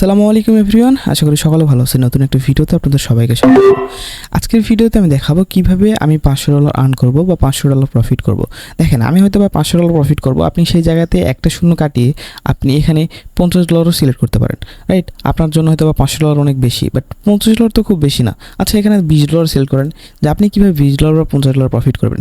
আসসালামু আলাইকুম এভরিওয়ান, আশা করি সকলে ভালো আছেন। নতুন একটা ভিডিওতে আপনাদের সবাইকে স্বাগত। আজকের ভিডিওতে আমি দেখাবো কীভাবে আমি পাঁচশো ডলার আর্ন করব বা পাঁচশো ডলার প্রফিট করব। দেখেন, আমি হয়তো বা পাঁচশো ডলার প্রফিট করব, আপনি সেই জায়গাতে একটা শূন্য কাটিয়ে আপনি এখানে পঞ্চাশ ডলারও সিলেক্ট করতে পারেন রাইট আপনার জন্য হয়তো বা পাঁচশো ডলার অনেক বেশি বাট পঞ্চাশ ডলার তো খুব বেশি না। আচ্ছা এখানে বিশ ডলার সিলেক্ট করেন, যে আপনি কীভাবে বিশ ডলার বা পঞ্চাশ ডলার প্রফিট করবেন।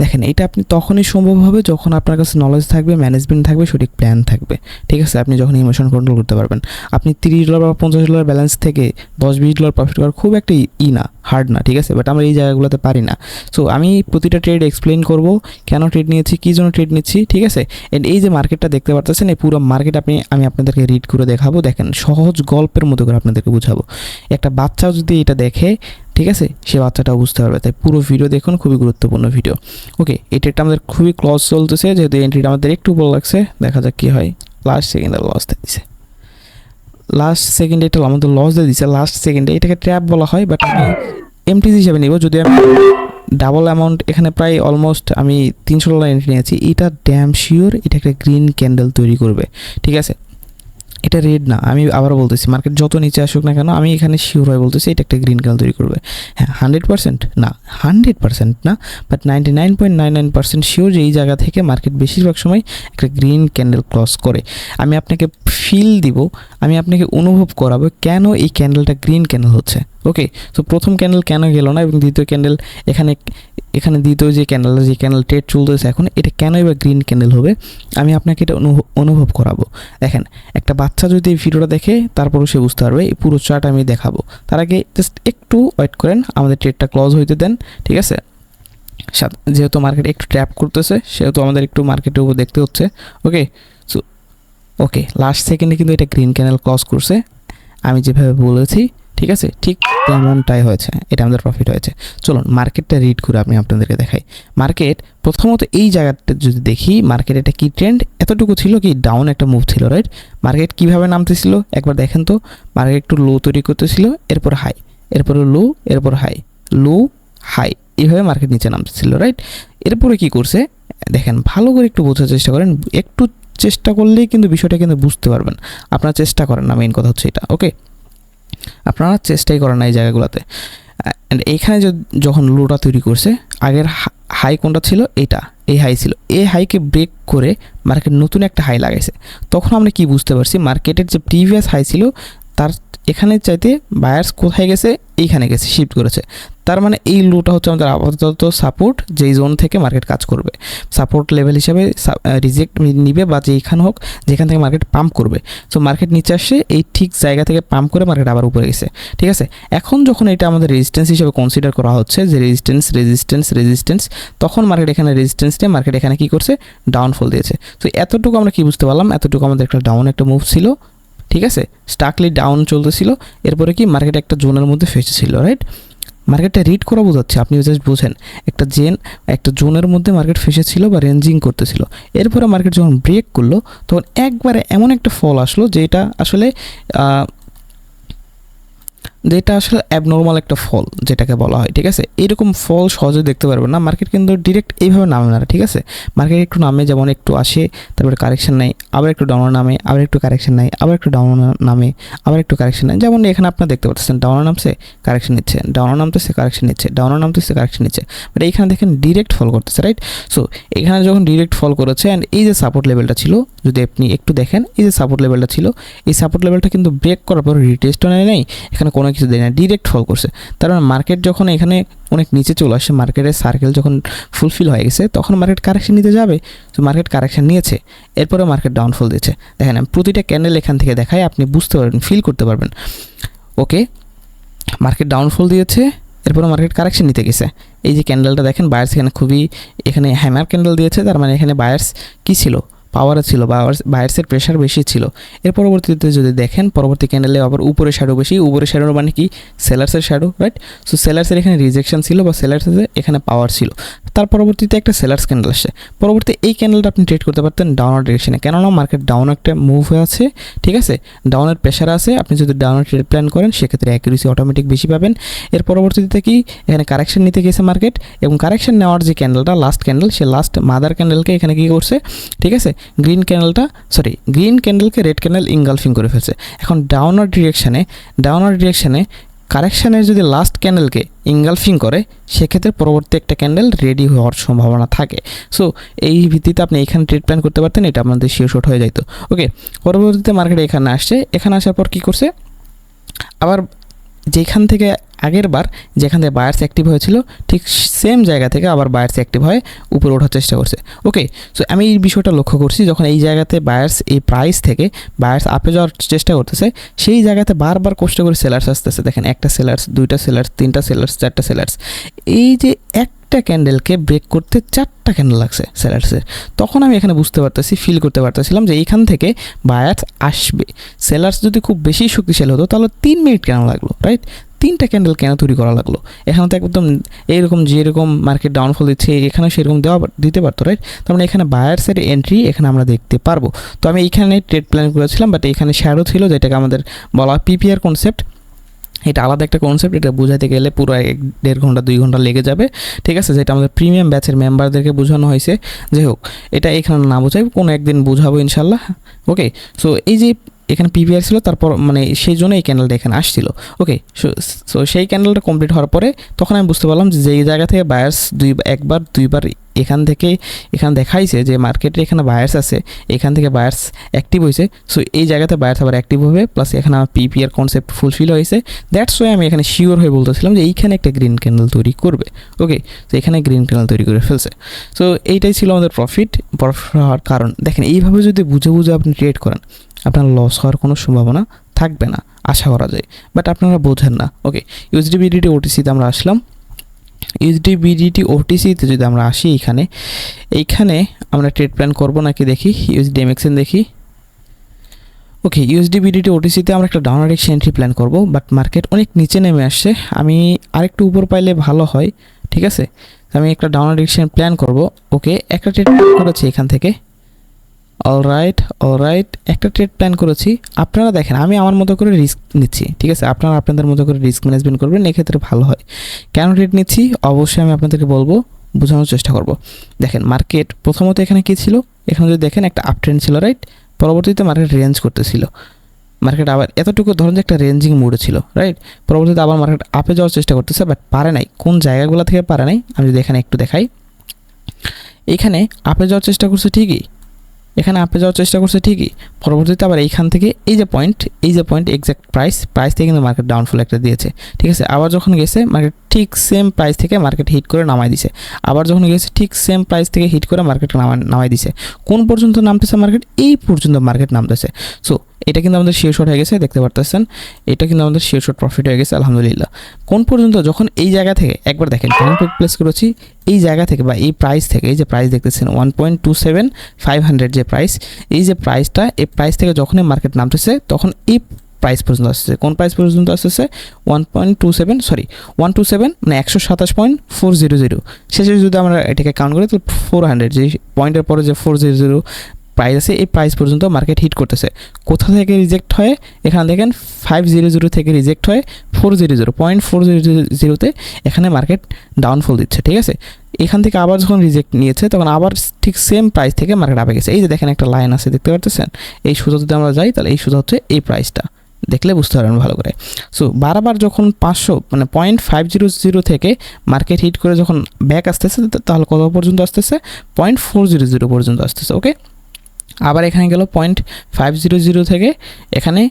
দেখেন, এটা আপনি তখনই সম্ভব হবে যখন আপনার কাছে নলেজ থাকবে ম্যানেজমেন্ট থাকবে, সঠিক প্ল্যান থাকবে। ঠিক আছে, আপনি যখন ইমোশন কন্ট্রোল করতে পারবেন। আপনি তিরিশ ডলার বা পঞ্চাশ ডলার ব্যালেন্স থেকে দশ বিশ ডলার প্রফিট করা খুব একটা ই না হার্ড না, ঠিক আছে? বাট আমরা এই জায়গাগুলোতে পারি না। সো আমি প্রতিটা ট্রেড এক্সপ্লেন করব, কেন ট্রেড নিয়েছি, কী জন্য ট্রেড নিচ্ছি, ঠিক আছে? এন্ড এই যে মার্কেটটা দেখতে পারতেছেন, এই পুরো মার্কেট আপনি, আমি আপনাদেরকে রিড করে দেখাবো। দেখেন, সহজ গল্পের মতো করে আপনাদেরকে বুঝাবো। একটা বাচ্চাও যদি এটা দেখে, ঠিক আছে? সে বাচ্চাটাও বুঝতে পারবে। তাই পুরো ভিডিও দেখুন, খুবই গুরুত্বপূর্ণ ভিডিও ওকে এই ট্রেডটা আমাদের খুবই ক্লজ চলতেছে, যেহেতু এন্ট্রিটা আমাদের একটু ভালো লাগছে। দেখা যাক কী হয়। লাস্ট সেকেন্ডে লস দিয়ে দিছে লাস্ট সেকেন্ডে এটা আমাদের লস দিয়ে দিচ্ছে লাস্ট সেকেন্ডে এটাকে ট্র্যাপ বলা হয় বাট আমি এমটিজি হিসাবে নিব। যদি আমি ডাবল অ্যামাউন্ট এখানে প্রায় অলমোস্ট আমি তিনশো ডলার এন্ট্রি নিয়েছি, এটা ড্যাম শিওর এটা একটা গ্রিন ক্যান্ডেল তৈরি করবে, ঠিক আছে? এটা রেড না, আমি আবারও বলতেছি মার্কেট যত নিচে আসুক না কেন, আমি এখানে শিওর হয়ে বলতেছি এটা একটা গ্রিন ক্যান্ডেল তৈরি করবে। হ্যাঁ হান্ড্রেড পার্সেন্ট না হান্ড্রেড পার্সেন্ট না but ninety nine point nine nine percent sure যে এই জায়গা থেকে মার্কেট বেশিরভাগ সময় একটা গ্রিন ক্যান্ডেল ক্রস করে। আমি আপনাকে ফিল দিব, আমি আপনাকে অনুভব করাবো কেন এই ক্যান্ডেলটা গ্রিন ক্যান্ডেল হচ্ছে। ওকে তো প্রথম ক্যান্ডেল কেন গেল না এবং দ্বিতীয় ক্যান্ডেল এখানে এখানে দ্বিতীয় যে ক্যান্ডেল যে ক্যান্ডেল ট্রেড চলতেছে এখন, এটা কেনই বা গ্রিন ক্যান্ডেল হবে? আমি আপনাকে এটা অনুভব করাবো। দেখেন, একটা বাচ্চা যদি এই ভিডিওটা দেখে, তারপরও সে বুঝতে পারবে, এই পুরো চার্ট আমি দেখাবো। তার আগে জাস্ট একটু ওয়েট করেন, আমাদের ট্রেডটা ক্লোজ হইতে দেন, ঠিক আছে? যেহেতু মার্কেট একটু ট্র্যাপ করতেছে, সেহেতু আমাদের একটু মার্কেটের উপর দেখতে হচ্ছে। ওকে ওকে লাস্ট সেকেন্ডে কিন্তু এটা গ্রিন ক্যানেল ক্রস করছে। আমি যেভাবে বলেছি, ঠিক আছে? ঠিক তেমনটাই হয়েছে। এটা আমাদের প্রফিট হয়েছে। চলুন মার্কেটটা রিড করে আমি আপনাদেরকে দেখাই। মার্কেট প্রথমত এই জায়গাটা যদি দেখি মার্কেট এটা কি ট্রেন্ড এতটুকু ছিল কি ডাউন একটা মুভ ছিল রাইট মার্কেট কীভাবে নামতেছিল? একবার দেখেন তো। মার্কেট একটু লো তৈরি করতেছিল, এরপর হাই এরপরে লো এরপর হাই লো হাই এইভাবে মার্কেট নিচে নামতেছিল রাইট এরপরে কি করছে? দেখেন, ভালো করে একটু বোঝার চেষ্টা করেন। একটু চেষ্টা করলেই কিন্তু বিষয়টা কিন্তু বুঝতে পারবেন। আপনারা চেষ্টা করেন না মেইন কথা হচ্ছে এটা ওকে আপনারা চেষ্টাই করেন না এই জায়গাগুলোতে। অ্যান্ড এইখানে যখন লোটা তৈরি করছে, আগের হাই কোনটা ছিল? এটা, এই হাই ছিল। এই হাইকে ব্রেক করে মার্কেট নতুন একটা হাই লাগাইছে। তখন আমরা কি বুঝতে পারছি? মার্কেটের যে প্রিভিয়াস হাই ছিল তার এখানে চাইতে বায়ার্স কোথায় গেছে? এইখানে গেছে শিফট করেছে। তার মানে এই লোটা হচ্ছে আমাদের আপাতত সাপোর্ট যেই জোন থেকে মার্কেট কাজ করবে। সাপোর্ট লেভেল হিসাবে রিজেক্ট নিবে বা যেখানে হোক, যেখান থেকে মার্কেট পাম্প করবে। সো মার্কেট নিচে আসে এই ঠিক জায়গা থেকে পাম্প করে মার্কেট আবার উপরে গেছে। ঠিক আছে? এখন যখন এটা আমাদের রেজিস্ট্যান্স হিসেবে কনসিডার করা হচ্ছে, যে রেজিস্ট্যান্স রেজিস্ট্যান্স রেজিস্ট্যান্স তখন মার্কেট এখানে রেজিস্ট্যান্স নিয়ে মার্কেট এখানে কী করছে? ডাউনফল দিয়েছে। তো এতটুকু আমরা কি বুঝতে পারলাম? এতটুকু আমাদের একটা ডাউন একটা মুভ ছিল। ঠিক আছে? স্টাকলি ডাউন চলতেছিল, এরপরে কি মার্কেট একটা জোনের মধ্যে ফেসেছিল রাইট মার্কেটটা রিড করা বোঝাচ্ছে, আপনি জাস্ট বোঝেন। একটা জেন, একটা জোনের মধ্যে মার্কেট ফেসেছিল বা রেঞ্জিং করতেছিল। এরপরে মার্কেট যখন ব্রেক করল, তখন একবারে এমন একটা ফল আসলো, যেটা আসলে যেটা আসলে অ্যাবনর্মাল একটা ফল, যেটাকে বলা হয়, ঠিক আছে? এরকম ফল সহজে দেখতে পারবেন না। মার্কেট কিন্তু ডিরেক্ট এইভাবে নামে না, ঠিক আছে? মার্কেট একটু নামে, যেমন একটু আসে, তারপরে কারেকশন নেয়, আবার একটু ডাউন নামে, আবার একটু কারেকশন নেয়, আবার একটু ডাউন নামে, আবার একটু কারেকশন নেয়। যেমন এখানে আপনার দেখতে পাচ্ছেন ডাউন নামছে কারেকশন নিচ্ছে ডাউন নামতেছে কারেকশন নিচ্ছে ডাউন নামতেছে কারেকশন নিচ্ছে। বাট এইখানে দেখেন ডিরেক্ট ফল করতেছে রাইট সো এখানে যখন ডিরেক্ট ফল করেছে অ্যান্ড এই যে সাপোর্ট লেভেলটা ছিল, যদি আপনি একটু দেখেন, এই যে সাপোর্ট লেভেলটা ছিল, এই সাপোর্ট লেভেলটা কিন্তু ব্রেক করার পর রিটেস্টও নেয় নাই। এখানে কোনো কিছু দেয় না ডিরেক্ট ফল করছে। তার মানে মার্কেট যখন এখানে অনেক নিচে চলে আসে মার্কেটের সার্কেল যখন ফুলফিল হয়ে গেছে, তখন মার্কেট কারেকশন নিতে যাবে। তো মার্কেট কারেকশন নিয়েছে, এরপরে মার্কেট ডাউনফল দিয়েছে দেখেন প্রতিটা ক্যান্ডেল এখান থেকে দেখাই, আপনি বুঝতে পারবেন ফিল করতে পারবেন। ওকে মার্কেট ডাউনফল দিয়েছে, এরপরে মার্কেট কারেকশন নিতে গেছে। এই যে ক্যান্ডেলটা দেখেন বায়ার্স এখানে খুবই, এখানে হ্যামার ক্যান্ডেল দিয়েছে, তার মানে এখানে বায়ার্স কী ছিল? পাওয়ারে ছিল বায়ার্সের প্রেশার বেশি ছিল। এর পরবর্তীতে যদি দেখেন, পরবর্তী ক্যান্ডেলে আবার উপরে শ্যাডো বেশি। উপরে শ্যাডো মানে কি? সেলার্সের শ্যাডো রাইট সো সেলার্সের এখানে রিজেকশন ছিল বা সেলার্সের এখানে পাওয়ার ছিল। তার পরবর্তীতে একটা সেলার্স ক্যান্ডেল আসছে পরবর্তী এই ক্যান্ডেলটা আপনি ট্রেড করতে পারতেন ডাউনার ডিরেকশনে কেননা মার্কেট ডাউন একটা মুভ হয়ে আছে, ঠিক আছে? ডাউনের প্রেশার আছে। আপনি যদি ডাউনের ট্রেড প্ল্যান করেন, সেক্ষেত্রে অ্যাকুরেসি অটোমেটিক বেশি পাবেন। এর পরবর্তীতে কি? এখানে কারেকশন নিতে গেছে মার্কেট এবং কারেকশন নেওয়ার যে ক্যান্ডেলটা লাস্ট ক্যান্ডেল সে লাস্ট মাদার ক্যান্ডেলকে এখানে কী করছে, ঠিক আছে? গ্রিন ক্যান্ডেলটা সরি গ্রিন ক্যান্ডেলকে রেড ক্যান্ডেল ইনগালফিং করে ফেলছে। এখন ডাউনার ডিরেকশানে ডাউনার ডিরেকশানে কারেকশানের যদি লাস্ট ক্যান্ডেলকে ইনগালফিং করে, সেক্ষেত্রে পরবর্তী একটা ক্যান্ডেল রেডি হওয়ার সম্ভাবনা থাকে। সো এই ভিত্তিতে আপনি এখানে প্ল্যান করতে পারতেন, এটা আপনাদের শিওর শট হয়ে যাইতো। ওকে পরবর্তীতে মার্কেটে এখানে আসছে। এখানে আসার পর কী করছে? আবার যেখান থেকে আগের বার যেখান থেকে বায়ার্স অ্যাক্টিভ হয়েছিল, ঠিক সেম জায়গা থেকে আবার বায়ার্স অ্যাক্টিভ হয়ে উপরে ওঠার চেষ্টা করছে। ওকে সো আমি এই বিষয়টা লক্ষ্য করছি, যখন এই জায়গাতে বায়ার্স এই প্রাইস থেকে বায়ার্স আপে যাওয়ার চেষ্টা করতেছে, সেই জায়গাতে বারবার কষ্ট করে সেলার্স আসতেছে। দেখেন একটা সেলার্স দুইটা সেলার্স তিনটা সেলার্স চারটা সেলার্স এই যে এক একটা ক্যান্ডেলকে ব্রেক করতে চারটা ক্যান্ডেল লাগছে সেলার্সের তখন আমি এখানে বুঝতে পারতেছি ফিল করতে পারতেছিলাম যে এইখান থেকে বায়ার্স আসবে। সেলার্স যদি খুব বেশি শক্তিশালী হতো, তাহলে তিন মিনিট কেন লাগল রাইট তিনটা ক্যান্ডেল কেন তৈরি করা লাগল? এখানে তো একদম এইরকম যেরকম মার্কেট ডাউনফল দিচ্ছে এখানে সেরকম দেওয়া দিতে পারতো রাইট তার মানে এখানে বায়ার বায়ার্সের এন্ট্রি এখানে আমরা দেখতে পারব। তো আমি এইখানে ট্রেড প্ল্যান করেছিলাম বাট এখানে শ্যাডো ছিল, যেটাকে আমাদের বলা পিপিআর কনসেপ্ট এটা আলাদা একটা কনসেপ্ট এটা বোঝাতে গেলে পুরো এক দেড় ঘণ্টা, দুই ঘণ্টা লেগে যাবে, ঠিক আছে? যেটা আমাদের প্রিমিয়াম ব্যাচের মেম্বারদেরকে বোঝানো হয়েছে। যাই হোক, এটা এখানে না বোঝাই, কোনো একদিন বোঝাবো ইনশাল্লাহ ওকে সো এই যে এখানে পিভিআর ছিল, তারপর মানে সেই জন্য এই ক্যান্ডেলটা এখানে আসছিল। ওকে সো সেই ক্যান্ডেলটা কমপ্লিট হওয়ার পরে তখন আমি বুঝতে পারলাম যে যেই জায়গা থেকে বায়ার্স দুই, একবার, দুইবার এখান থেকে, এখানে দেখাইছে যে মার্কেটে এখানে বায়ার্স আছে, এখান থেকে বায়ার্স অ্যাক্টিভ হয়েছে সো এই জায়গাতে বায়ার্স আবার অ্যাক্টিভ হবে প্লাস এখানে আমার পিপিআর কনসেপ্ট ফুলফিল হয়েছে। দ্যাটস ওয়াই আমি এখানে শিওর হয়ে বলতেছিলাম যে এইখানে একটা গ্রিন ক্যান্ডেল তৈরি করবে। ওকে তো এখানে গ্রিন ক্যান্ডেল তৈরি করে ফেলছে। সো এইটাই ছিল আমাদের প্রফিট প্রফিট হওয়ার কারণ। দেখেন, এইভাবে যদি বুঝে বুঝে আপনি ট্রেড করেন আপনার লস হওয়ার কোনো সম্ভাবনা থাকবে না, আশা করা যায়। বাট আপনারা বোঝেন না। ওকে ইউএসডি বিডিটি ওটিসিতে আমরা আসলাম। ইউএসডি বিডিটি ওটিসিতে যদি আমরা আসি এখানে, এইখানে আমরা ট্রেড প্ল্যান করব নাকি দেখি? ইউএসডি এমএক্সএন দেখি। ওকে ইউএসডি বিডিটি ওটিসিতে আমরা একটা ডাউন এক্সচেঞ্জ এন্ট্রি প্ল্যান করব বাট মার্কেট অনেক নিচে নেমে আসছে। আমি আরেকটু উপর পাইলে ভালো হয়, ঠিক আছে? আমি একটা ডাউন এক্সচেঞ্জ প্ল্যান করব। ওকে একটা ট্রেড করেছি এখান থেকে। অলরাইট অলরাইট একটা ট্রেড প্ল্যান করেছি। আপনারা দেখেন, আমি আমার মতো করে রিস্ক নিচ্ছি, ঠিক আছে? আপনারা আপনাদের মতো করে রিস্ক ম্যানেজমেন্ট করবেন, এক্ষেত্রে ভালো হয়। কেন ট্রেড নিচ্ছি? অবশ্যই আমি আপনাদেরকে বলব, বোঝানোর চেষ্টা করব। দেখেন মার্কেট প্রথমত এখানে কী ছিল? এখানে যদি দেখেন, একটা আপ ট্রেন্ড ছিল রাইট পরবর্তীতে মার্কেট রেঞ্জ করতেছিল। মার্কেট আবার এতটুকু, ধরুন যে একটা রেঞ্জিং মুডে ছিল রাইট পরবর্তীতে আবার মার্কেট আপে যাওয়ার চেষ্টা করতেছে বাট পারে নাই। কোন জায়গাগুলো থেকে পারে নাই? আমি যদি এখানে একটু দেখাই। এখানে আপে যাওয়ার চেষ্টা করছে ঠিকই এখানে আপে যাওয়ার চেষ্টা করছে ঠিকই। পরবর্তীতে আবার এইখান থেকে এই যে পয়েন্ট এই যে পয়েন্ট এক্স্যাক্ট প্রাইস প্রাইস থেকে কিন্তু মার্কেট ডাউনফল একটা দিয়েছে। ঠিক আছে? আবার যখন গেছে মার্কেট ঠিক সেম প্রাইস থেকে মার্কেট হিট করে নামাই দিছে। আবার যখন গেছে, ঠিক সেম প্রাইস থেকে হিট করে মার্কেট নামাই নামাই দিছে। কোন পর্যন্ত নামতেছে মার্কেট এই পর্যন্ত মার্কেট নামতেছে। সো এটা কিন্তু আমাদের শেয়ার শট হয়ে গেছে, দেখতে পারতেছেন। এটা কিন্তু আমাদের শেয়ার শট প্রফিট হয়ে গেছে, আলহামদুলিল্লাহ। কোন পর্যন্ত যখন এই জায়গা থেকে, একবার দেখেন কেমন প্লেস করেছি, এই জায়গা থেকে বা এই প্রাইস থেকে, এই যে প্রাইস দেখতেছেন one point two seven five hundred যে প্রাইস এই যে প্রাইসটা এই প্রাইস থেকে যখনই মার্কেট নামতেছে, তখন এই প্রাইস পর্যন্ত আসতেছে। কোন প্রাইস পর্যন্ত আসতেছে? One point two seven sorry one two seven মানে একশো সাতাশ পয়েন্ট ফোর জিরো জিরো শেষে যদি আমরা এটাকে কাউন্ট করি, তাহলে ফোর হান্ড্রেড যে পয়েন্টের পরে যে ফোর জিরো জিরো প্রাইস আছে, এই প্রাইস পর্যন্ত মার্কেট হিট করতেছে। কোথা থেকে রিজেক্ট হয়? এখানে দেখেন ফাইভ জিরো জিরো থেকে রিজেক্ট হয় four zero zero point four zero জিরোতে এখানে মার্কেট ডাউনফল দিচ্ছে, ঠিক আছে? এখান থেকে আবার যখন রিজেক্ট নিয়েছে, তখন আবার ঠিক সেম প্রাইস থেকে মার্কেট আপে গেছে। এই যে দেখেন একটা লাইন আছে, দেখতে পারতেছেন? এই সুতো যদি আমরা যাই, তাহলে এই সুতো হচ্ছে এই প্রাইসটা দেখলে বুঝতে পারবেন ভালো করে। সো বারবার যখন পাঁচশো মানে পয়েন্ট ফাইভ জিরো জিরো থেকে মার্কেট হিট করে যখন ব্যাক আসতেছে তাহলে কত পর্যন্ত আসতেছে? পয়েন্ট ফোর জিরো জিরো পর্যন্ত আসতেছে ওকে আবার এখানে গেল পয়েন্ট ফাইভ জিরো জিরো থেকে এখানে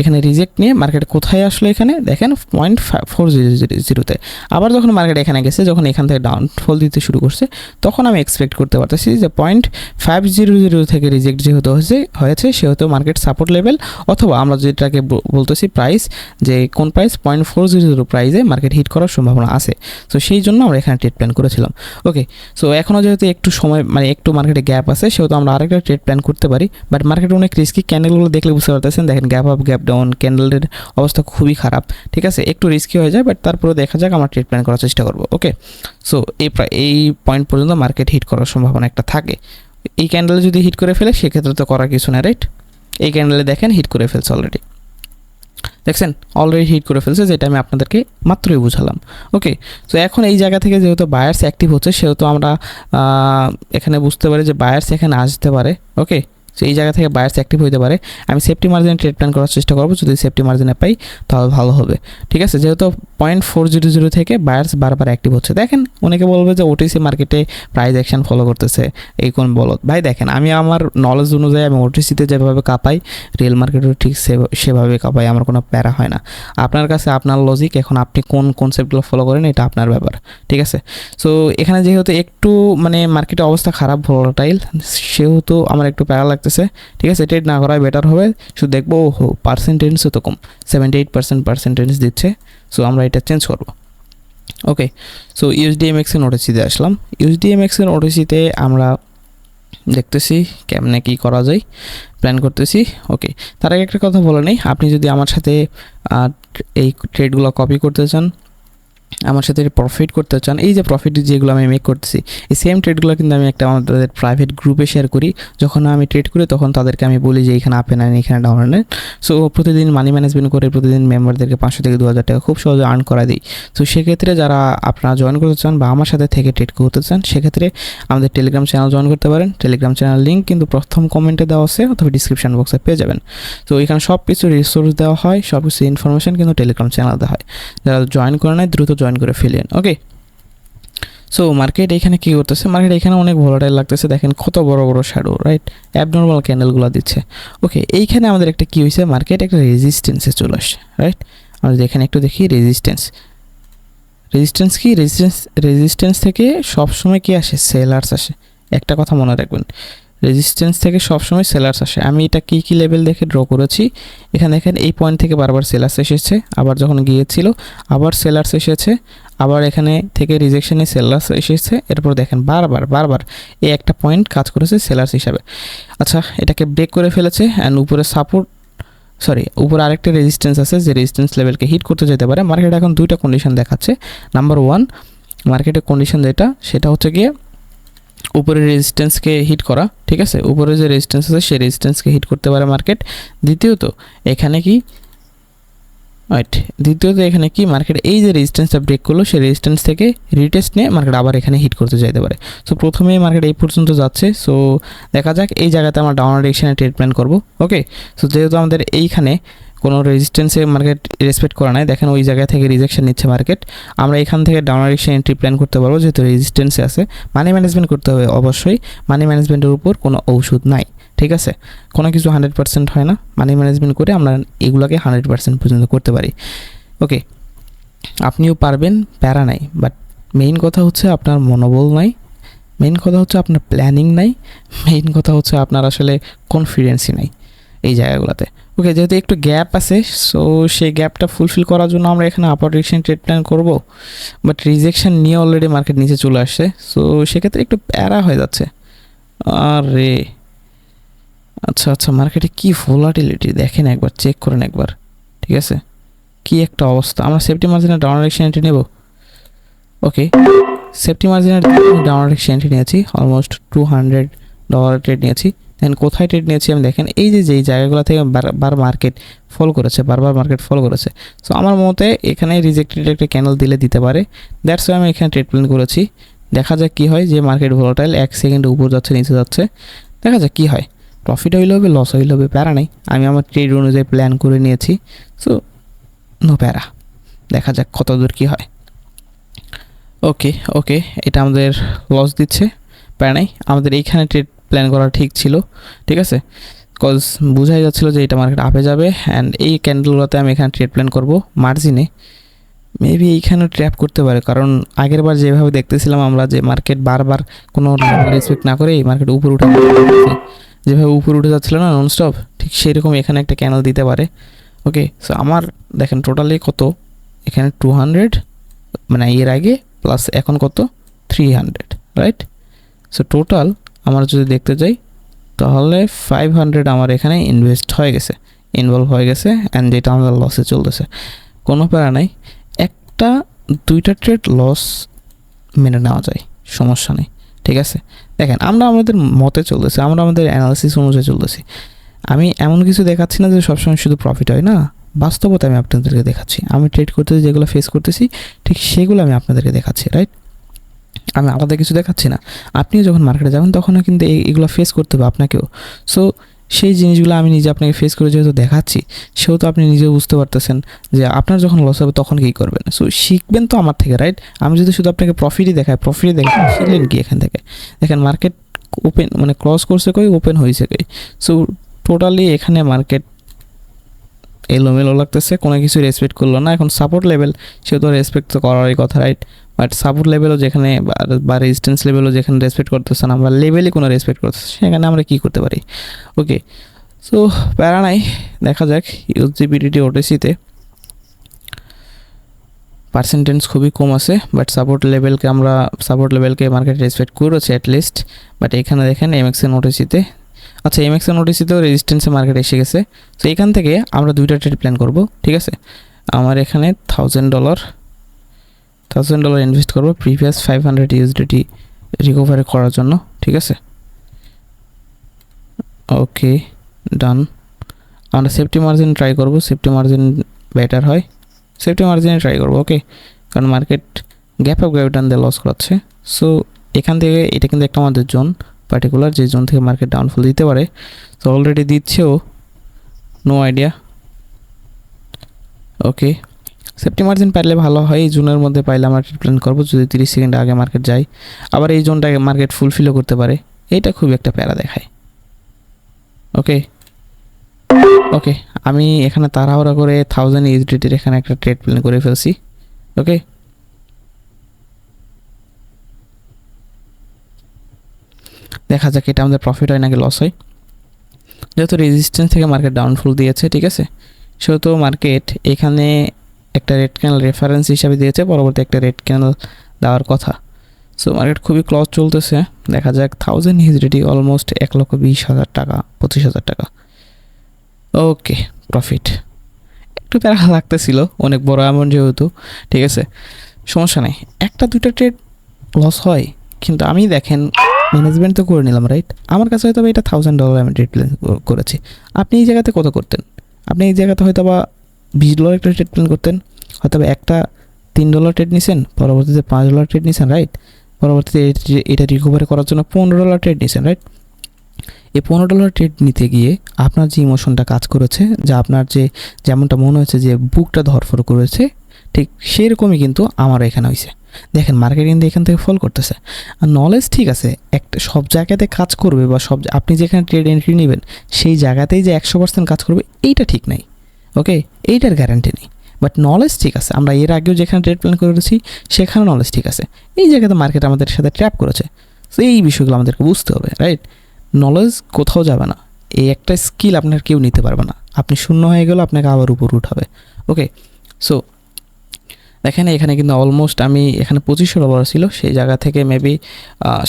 এখানে রিজেক্ট নিয়ে মার্কেট কোথায় আসলো এখানে? দেখেন পয়েন্ট ফোর জিরো জিরো জিরোতে আবার যখন মার্কেট এখানে গেছে, যখন এখান থেকে ডাউনফল দিতে শুরু করছে, তখন আমি এক্সপেক্ট করতে পারতেছি যে পয়েন্ট ফাইভ জিরো জিরো থেকে রিজেক্ট যেহেতু হয়েছে হয়েছে, সেহেতু মার্কেট সাপোর্ট লেভেল অথবা আমরা যেটাকে বলতেছি প্রাইস যে কোন price point four zero zero প্রাইসে মার্কেট হিট করার সম্ভাবনা আছে। তো সেই জন্য আমরা এখানে ট্রেড প্ল্যান করেছিলাম। ওকে সো এখনও যেহেতু একটু সময় মানে একটু মার্কেটে গ্যাপ আছে, সেহেতু আমরা আরেকটা ট্রেড প্ল্যান করতে পারি। বাট মার্কেটে অনেক রিস্কি ক্যান্ডেলগুলো দেখলে বুঝতে পারতেছেন, দেখেন গ্যাপ আপ গ্যাপ ডাউন ক্যান্ডেলের অবস্থা খুবই খারাপ। ঠিক আছে? একটু রিস্কি হয়ে যায় বাট তারপরে দেখা যাক আমরা ট্রেড প্ল্যান করার চেষ্টা করব ওকে সো এই প্রায় এই পয়েন্ট পর্যন্ত মার্কেট হিট করার সম্ভাবনা একটা থাকে। এই ক্যান্ডেলে যদি হিট করে ফেলে, সেক্ষেত্রে তো করার কিছু না রাইট এই ক্যান্ডেলে দেখেন হিট করে ফেলছে অলরেডি দেখছেন? অলরেডি হিট করে ফেলছে, যেটা আমি আপনাদেরকে মাত্রই বুঝালাম ওকে তো এখন এই জায়গা থেকে যেহেতু বায়ার্স অ্যাক্টিভ হচ্ছে, সেহেতু আমরা এখানে বুঝতে পারি যে বায়ার্স এখানে আসতে পারে ওকে তো এই জায়গা থেকে বায়ার্স অ্যাক্টিভ হতে পারে, আমি সেফটি মার্জিনে ট্রেড প্ল্যান করার চেষ্টা করব। যদি সেফটি মার্জিনে পাই, তাহলে ভালো হবে। ঠিক আছে? যেহেতু পয়েন্ট ফোর জিরো জিরো থেকে বায়ার্স বারবার অ্যাক্টিভ হচ্ছে। দেখেন, অনেকে বলবে যে ওটিসি মার্কেটে প্রাইস অ্যাকশন ফলো করতেছে। এই কোন বলত ভাই, দেখেন, আমি আমার নলেজ অনুযায়ী আমি ওটিসিতে যেভাবে কাঁপাই রিয়েল মার্কেটও ঠিক সে- সেভাবে কাঁপাই, আমার কোনো প্যারা হয় না। আপনার কাছে আপনার লজিক এখন আপনি কোন কনসেপ্টগুলো ফলো করেন, এটা আপনার ব্যাপার। ঠিক আছে? সো এখানে যেহেতু একটু মানে মার্কেটের অবস্থা খারাপ ভোলাটাইল সেহেতু আমার একটু প্যারা লাগতেছে, ঠিক আছে? ট্রেড না করাই বেটার হবে। শুধু দেখব ওহো পার্সেন্টেজও তো কম সেভেন্টি এইট পার্সেন্ট পার্সেন্টেজ দিচ্ছে। সো আমরা এটা চেঞ্জ করব। ওকে সো ইউএসডিএমএক্সের নোটিসিতে আসলাম। ইউএসডিএমএক্সের নোটিসিতে আমরা দেখতেছি কেমনে কী করা যায় প্ল্যান করতেছি। ওকে তার আগে একটা কথা বলে নেই। আপনি যদি আমার সাথে এই ট্রেডগুলো কপি করতে চান আমার সাথে প্রফিট করতে চান, এই যে প্রফিট যেগুলো আমি মেক করতেছি, এই সেম ট্রেডগুলো কিন্তু আমি একটা আমাদের প্রাইভেট গ্রুপে শেয়ার করি। যখন আমি ট্রেড করি, তখন তাদেরকে আমি বলি যে, এখানে আপে নেন এখানে ডাউন নেন সো প্রতিদিন মানি ম্যানেজমেন্ট করে, প্রতিদিন মেম্বারদেরকে পাঁচশো থেকে দু হাজার টাকা খুব সহজে আর্ন করা দিই তো সেক্ষেত্রে যারা আপনারা জয়েন করতে চান বা আমার সাথে থেকে ট্রেড করতে চান, সেক্ষেত্রে আমাদের টেলিগ্রাম চ্যানেল জয়েন করতে পারেন। টেলিগ্রাম চ্যানেল লিঙ্ক কিন্তু প্রথম কমেন্টে দেওয়া আছে, অথবা ডিসক্রিপশন বক্সে পেয়ে যাবেন। তো এখানে সব কিছু রিসোর্স দেওয়া হয় সব কিছু ইনফরমেশন কিন্তু টেলিগ্রাম চ্যানেল দেওয়া হয়। যারা জয়েন করে নেয় দ্রুত জয়েন করে ফেলেন ওকে সো মার্কেট এখানে কী করতেছে? মার্কেট এখানে অনেক ভোলাটাইল লাগতেছে, দেখেন কত বড় বড় শ্যাডো রাইট অ্যাবনর্মাল ক্যান্ডেলগুলো দিচ্ছে ওকে এইখানে আমাদের একটা কী হয়েছে মার্কেট একটা রেজিস্ট্যান্সে চলে আসছে রাইট আমরা যদি এখানে একটু দেখি রেজিস্ট্যান্স রেজিস্ট্যান্স কি? রেজিস্ট্যান্স রেজিস্ট্যান্স থেকে সবসময় কি আসে? সেলার্স আসে। একটা কথা মনে রাখবেন রেজিস্ট্যান্স থেকে সবসময় সেলার্স আসে। আমি এটা কী কী লেভেল দেখে ড্র করেছি? এখানে দেখেন এই পয়েন্ট থেকে বারবার সেলার্স এসেছে, আবার যখন গিয়েছিল, আবার সেলার্স এসেছে, আবার এখানে থেকে রিজেকশনে সেলার্স এসেছে, এরপর দেখেন বারবার বারবার এই একটা পয়েন্ট কাজ করেছে সেলার্স হিসাবে। আচ্ছা এটাকে ব্রেক করে ফেলেছে অ্যান্ড উপরে সাপোর্ট সরি উপরে আরেকটা রেজিস্ট্যান্স আছে, যে রেজিস্ট্যান্স লেভেলকে হিট করতে যেতে পারে। মার্কেট এখন দুইটা কন্ডিশন দেখাচ্ছে। নাম্বার ওয়ান মার্কেটের কন্ডিশন যেটা, সেটা হচ্ছে গিয়ে উপরে রেজিস্ট্যান্সকে হিট করা, ঠিক আছে? উপরে যে রেজিস্ট্যান্স আছে, সেই রেজিস্ট্যান্সকে হিট করতে পারে মার্কেট দ্বিতীয়ত, এখানে কি? রাইট দ্বিতীয়ত এখানে কি? মার্কেট এই যে রেজিস্ট্যান্সটা ব্রেক করল, সেই রেজিস্ট্যান্স থেকে রিটেস্ট নিয়ে মার্কেট আবার এখানে হিট করতে যাইতে পারে। সো প্রথমেই মার্কেট এই পর্যন্ত যাচ্ছে। সো দেখা যাক, এই জায়গাতে আমরা ডাউন ডিরেকশনে ট্রেড প্ল্যান করব। ওকে সো যেহেতু আমাদের এইখানে কোনো রেজিস্ট্যান্সে মার্কেট রেসপেক্ট করা নাই। দেখেন ওই জায়গা থেকে রিজেকশন নিচ্ছে মার্কেট আমরা এখান থেকে ডাউন ডিরেকশন এন্ট্রি প্ল্যান করতে পারব, যেহেতু রেজিস্ট্যান্সে আছে। মানি ম্যানেজমেন্ট করতে হবে অবশ্যই। মানি ম্যানেজমেন্টের উপর কোনো ঔষধ নাই, ঠিক আছে? কোনো কিছু হান্ড্রেড পার্সেন্ট হয় না। মানি ম্যানেজমেন্ট করে আমরা এগুলোকে হান্ড্রেড পার্সেন্ট পর্যন্ত করতে পারি। ওকে আপনিও পারবেন, প্যারা নাই। বাট মেইন কথা হচ্ছে আপনার মনোবল নাই। মেইন কথা হচ্ছে আপনার প্ল্যানিং নাই। মেইন কথা হচ্ছে আপনার আসলে কনফিডেন্সই নাই এই জায়গাগুলোতে। ওকে যেহেতু একটু গ্যাপ আছে সো সেই গ্যাপটা ফুলফিল করার জন্য আমরা এখানে আপার ডিরেকশন ট্রেড প্ল্যান করব। বাট রিজেকশন নিয়ে অলরেডি মার্কেট নিচে চলে আসছে সো সেক্ষেত্রে একটু প্যারা হয়ে যাচ্ছে। আরে আচ্ছা আচ্ছা মার্কেটে কি ভোলাটিলিটি দেখেন একবার চেক করেন একবার, ঠিক আছে? কি একটা অবস্থা। আমরা সেফটি মার্জিনের ডাউন ডিরেকশন এন্ট্রি নেব। ওকে সেফটি মার্জিনের ডাউন ডিরেকশন এন্ট্রি নিয়েছি almost two hundred dollar trade নিয়েছি। দেন কোথায় ট্রেড নিয়েছি আমি দেখেন, এই যে যেই জায়গাগুলো থেকে বার- বার মার্কেট ফল করেছে বারবার মার্কেট ফল করেছে। সো আমার মতে এখানে রিজেক্টেড একটা ক্যানেল দিলে দিতে পারে। দ্যাটস আমি এখানে ট্রেড প্ল্যান করেছি। দেখা যাক কী হয়, যে মার্কেট ভোলাটাইল এক সেকেন্ডে উপর যাচ্ছে, নিচে যাচ্ছে। দেখা যাক কী হয়। প্রফিট হইলে হবে লস হইলে হবে, প্যারা নেই। আমি আমার ট্রেড অনুযায়ী প্ল্যান করে নিয়েছি। সো নো প্যারা। দেখা যাক কত দূর কী হয়। ওকে ওকে এটা আমাদের লস দিচ্ছে। প্যারা নেই। আমাদের এইখানে ট্রেড প্ল্যান করা ঠিক ছিল, ঠিক আছে? কজ বোঝাই যাচ্ছিল যে এটা মার্কেট আপে যাবে অ্যান্ড এই ক্যান্ডেলগুলোতে আমি এখানে ট্রেড প্ল্যান করব মার্জিনে মেবি এইখানেও ট্র্যাপ করতে পারে, কারণ আগের বার যেভাবে দেখতেছিলাম আমরা যে মার্কেট বারবার কোনো রেসপেক্ট না করে এই মার্কেট উপরে উঠে যেভাবে উপরে উঠে যাচ্ছিল না ননস্টপ ঠিক সেরকম এখানে একটা ক্যানেল দিতে পারে। ওকে সো আমার দেখেন টোটালি কত? এখানে টু হান্ড্রেড মানে এর আগে প্লাস এখন কত? Three hundred right so total আমরা যদি দেখতে যাই, তাহলে ফাইভ হান্ড্রেড আমার এখানে ইনভেস্ট হয়ে গেছে ইনভলভ হয়ে গেছে অ্যান্ড যেটা আমাদের লসে চলতেছে। কোনো প্যারা নাই, একটা, দুইটা ট্রেড লস মেনে নেওয়া যায়, সমস্যা নেই, ঠিক আছে? দেখেন, আমরা আমাদের মতে চলতেছি, আমরা আমাদের অ্যানালিসিস অনুযায়ী চলতেছি। আমি এমন কিছু দেখাচ্ছি না যে সবসময় শুধু প্রফিট হয়, না, বাস্তবতা আমি আপনাদেরকে দেখাচ্ছি। আমি ট্রেড করতেছি, যেগুলো ফেস করতেছি, ঠিক সেগুলো আমি আপনাদেরকে দেখাচ্ছি রাইট আমি আলাদা কিছু দেখাচ্ছি না। আপনিও যখন মার্কেটে যাবেন, তখনও কিন্তু এগুলো ফেস করতে হবে আপনাকেও। সো সেই জিনিসগুলো আমি নিজে আপনাকে ফেস করে যেহেতু দেখাচ্ছি, সেহেতু আপনি নিজেও বুঝতে পারতেছেন যে আপনার যখন লস হবে, তখন কী করবেন? সো শিখবেন তো আমার থেকে রাইট আমি যদি শুধু আপনাকে প্রফিটই দেখাই প্রফিটই দেখাই, শিখলেন কি এখান থেকে? দেখেন মার্কেট ওপেন মানে ক্রস করছে কই ওপেন হয়েছে কই? সো টোটালি এখানে মার্কেট এলোমেলো লাগতেছে, কোনো কিছু রেসপেক্ট করল না। এখন সাপোর্ট লেভেল সেহেতু রেসপেক্ট তো করারই কথা রাইট বাট সাপোর্ট লেভেলও যেখানে বা- রেজিস্ট্যান্স লেভেলও যেখানে রেসপেক্ট করতেছে না, বা লেভেলই কোনো রেসপেক্ট করতেছে, সেখানে আমরা কী করতে পারি? ওকে সো প্যারা নাই, দেখা যাক ইউজিবিডিটি ওটিসিতে পার্সেন্টেজ খুবই কম আছে বাট সাপোর্ট লেভেলকে আমরা সাপোর্ট লেভেলকে মার্কেট রেসপেক্ট করেছে অ্যাটলিস্ট বাট এখানে দেখেন এমএক্সেন ওটিসিতে আচ্ছা এম এক্স এমএক্সেন ওটিসিতেও রেজিস্ট্যান্সে মার্কেট এসে গেছে। তো এখান থেকে আমরা দুইটা ট্রেড প্ল্যান করব, ঠিক আছে? আমার এখানে thousand dollar thousand dollar invest করব previous five hundred USDT recovery করার জন্য, ঠিক আছে? ওকে ডান আমরা সেফটি মার্জিন ট্রাই করব সেফটি মার্জিন বেটার হয়। সেফটি মার্জিনে ট্রাই করব ওকে কারণ market gap of gap done দিয়ে লস করাচ্ছে। সো এখান থেকে এটা কিন্তু একটা আমাদের জোন পার্টিকুলার যে জোন থেকে মার্কেট ডাউনফল দিতে পারে, তো already দিচ্ছেও no idea okay safety margin পাইলে ভালো হয়, এই জোনের মধ্যে পাইলে আমরা প্ল্যান করব, যদি তিরিশ সেকেন্ড আগে মার্কেট যায়। আবার এই জোনটাকে মার্কেট ফুলফিলও করতে পারে, এইটা খুব একটা প্যারা দেখায়। ওকে ওকে আমি এখানে তাড়াহুড়া করে থাউজেন্ড ইউজিটির এখানে একটা ট্রেড প্ল্যান করে ফেলছি। ওকে দেখা যাক এটা আমাদের প্রফিট হয় নাকি লস হয়। যেহেতু রেজিস্ট্যান্স থেকে মার্কেট ডাউনফল দিয়েছে, ঠিক আছে? সেহেতু মার্কেট এখানে একটা রেড ক্যানেল রেফারেন্স হিসাবে দিয়েছে, পরবর্তী একটা রেড ক্যানেল দেওয়ার কথা। সো মার্কেট খুবই ক্লজ চলতেছে। দেখা যাক থাউজেন্ড হিজডিটি অলমোস্ট এক লক্ষ বিশ হাজার টাকা, পঁচিশ হাজার টাকা। ওকে প্রফিট একটু প্যারা লাগতেছিল, অনেক বড় অ্যামাউন্ট যেহেতু, ঠিক আছে? সমস্যা নেই। একটা দুইটা ট্রেড লস হয়, কিন্তু আমি দেখেন ম্যানেজমেন্ট তো করে নিলাম রাইট আমার কাছে হয়তো এটা থাউজেন্ড ডলার আমি ট্রেড প্ল্যান করেছি। আপনি এই জায়গাতে কত করতেন? আপনি এই জায়গাতে হয়তো বা বিশ ডলার একটা ট্রেড প্ল্যান করতেন, হয়তো একটা তিন ডলার ট্রেড নিছেন, পরবর্তীতে পাঁচ ডলার ট্রেড নিছেন রাইট পরবর্তীতে এটা রিকভারি করার জন্য পনেরো ডলার ট্রেড নিছেন রাইট এই পনেরো ডলার ট্রেড নিতে গিয়ে আপনার যে ইমোশনটা কাজ করেছে, যা আপনার যে যেমনটা মনে হয়েছে যে বুকটা ধরফর করেছে ঠিক সেরকমই কিন্তু আমারও এখানে হয়েছে দেখেন মার্কেট কিন্তু এখান থেকে ফল করতেছে। আর নলেজ ঠিক আছে, একটা সব জায়গাতে কাজ করবে বা সব আপনি যেখানে ট্রেড এন্ট্রি নেবেন, সেই জায়গাতেই যে একশো পার্সেন্ট কাজ করবে, এইটা ঠিক নাই। ওকে এইটার গ্যারান্টি নেই। বাট নলেজ ঠিক আছে, আমরা এর আগেও যেখানে ট্রেড প্ল্যান করেছি সেখানে নলেজ ঠিক আছে। এই জায়গাতে মার্কেট আমাদের সাথে ট্র্যাপ করেছে। তো এই বিষয়গুলো আমাদেরকে বুঝতে হবে রাইট নলেজ কোথাও যাবে না। এই একটা স্কিল আপনার কেউ নিতে পারবে না। আপনি শূন্য হয়ে গেলে আপনাকে আবার উপর উঠাবে। ওকে সো দেখেন এখানে কিন্তু অলমোস্ট আমি এখানে পঁচিশশো ডলার ছিল, সেই জায়গা থেকে মেবি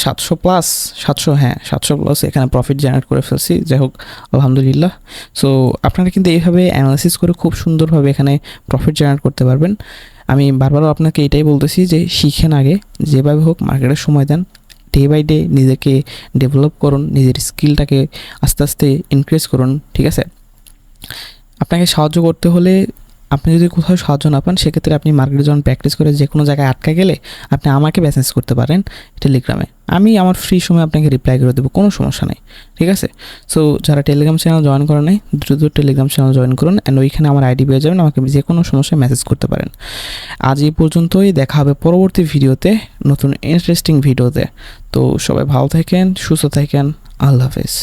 সাতশো প্লাস সাতশো হ্যাঁ সাতশো প্লাস এখানে প্রফিট জেনারেট করে ফেলছি। যাই হোক, আলহামদুলিল্লাহ। সো আপনারা কিন্তু এইভাবে অ্যানালাইসিস করে খুব সুন্দরভাবে এখানে প্রফিট জেনারেট করতে পারবেন। আমি বারবারও আপনাকে এটাই বলতেছি যে, শিখেন আগে, যেভাবে হোক মার্কেটের সময় দেন ডে বাই ডে নিজেকে ডেভেলপ করুন, নিজের স্কিলটাকে আস্তে আস্তে ইনক্রিজ করুন, ঠিক আছে? আপনাকে সাহায্য করতে হলে আপনি যদি কোথাও সাহায্য না পান, সেক্ষেত্রে আপনি মার্কেটে যখন প্র্যাকটিস করে যে কোনো জায়গায় আটকা গেলে আপনি আমাকে মেসেজ করতে পারেন টেলিগ্রামে আমি আমার ফ্রি সময় আপনাকে রিপ্লাই করে দেবো, কোনো সমস্যা নেই, ঠিক আছে? সো যারা টেলিগ্রাম চ্যানেল জয়েন করে নাই, দ্রুত টেলিগ্রাম চ্যানেল জয়েন করুন অ্যান্ড ওইখানে আমার আইডি পেয়ে যাবেন, আমাকে যে কোনো সমস্যায় মেসেজ করতে পারেন। আজ এই পর্যন্তই, দেখা হবে পরবর্তী ভিডিওতে, নতুন ইন্টারেস্টিং ভিডিওতে। তো সবাই ভালো থাকেন, সুস্থ থাকেন, আল্লাহ হাফেজ।